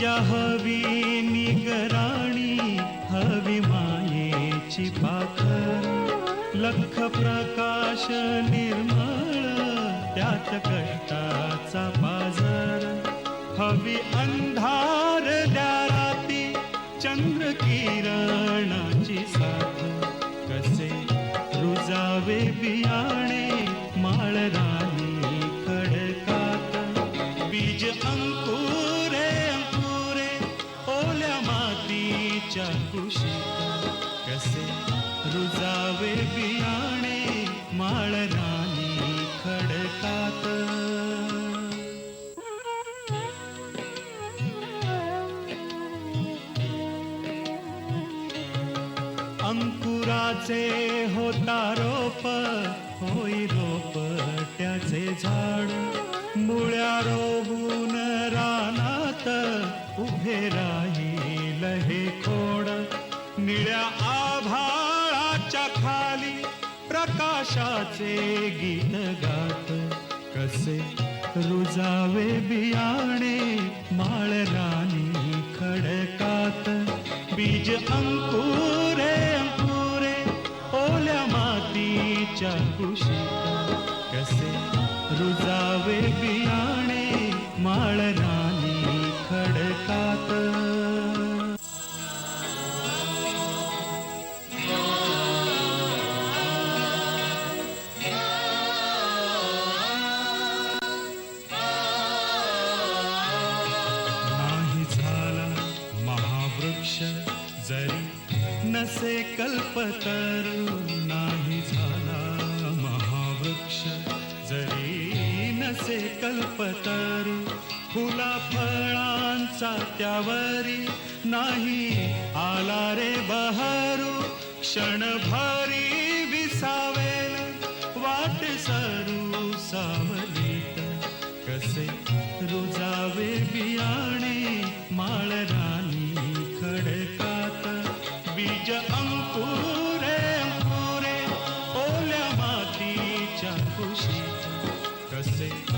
बीजा हवी निगराणी हवी मायेची पाखर. लख प्रकाश निर्मळ त्यात कष्टाचा बाजार हवी अंधार द्या राती चंद्र किरणाची साथ. कसे रुजावे बियाणे मातीच्या कुशीत कसे? रुजावे बियाणे माळरानी खडतात खडकात. अंकुराचे होता रोप होई रोप त्याचे झाड. मुळ्या रोवून रानात उभे राहील निळ्या आभाळाच्या खाली प्रकाशाचे गीत गात. कसे रुजावे बियाणे माळराणी खडकात. बीज अंकुरे अंकुरे ओल्या मातीच्या कुशीत. कसे रुजावे बियाणे माळ नसे कल्पतरू नाही झाला महावृक्ष. जरी नसे कल्पतरू फुला फळांचा त्यावरी नाही आला रे बहरू. क्षणभरी विसावे कसे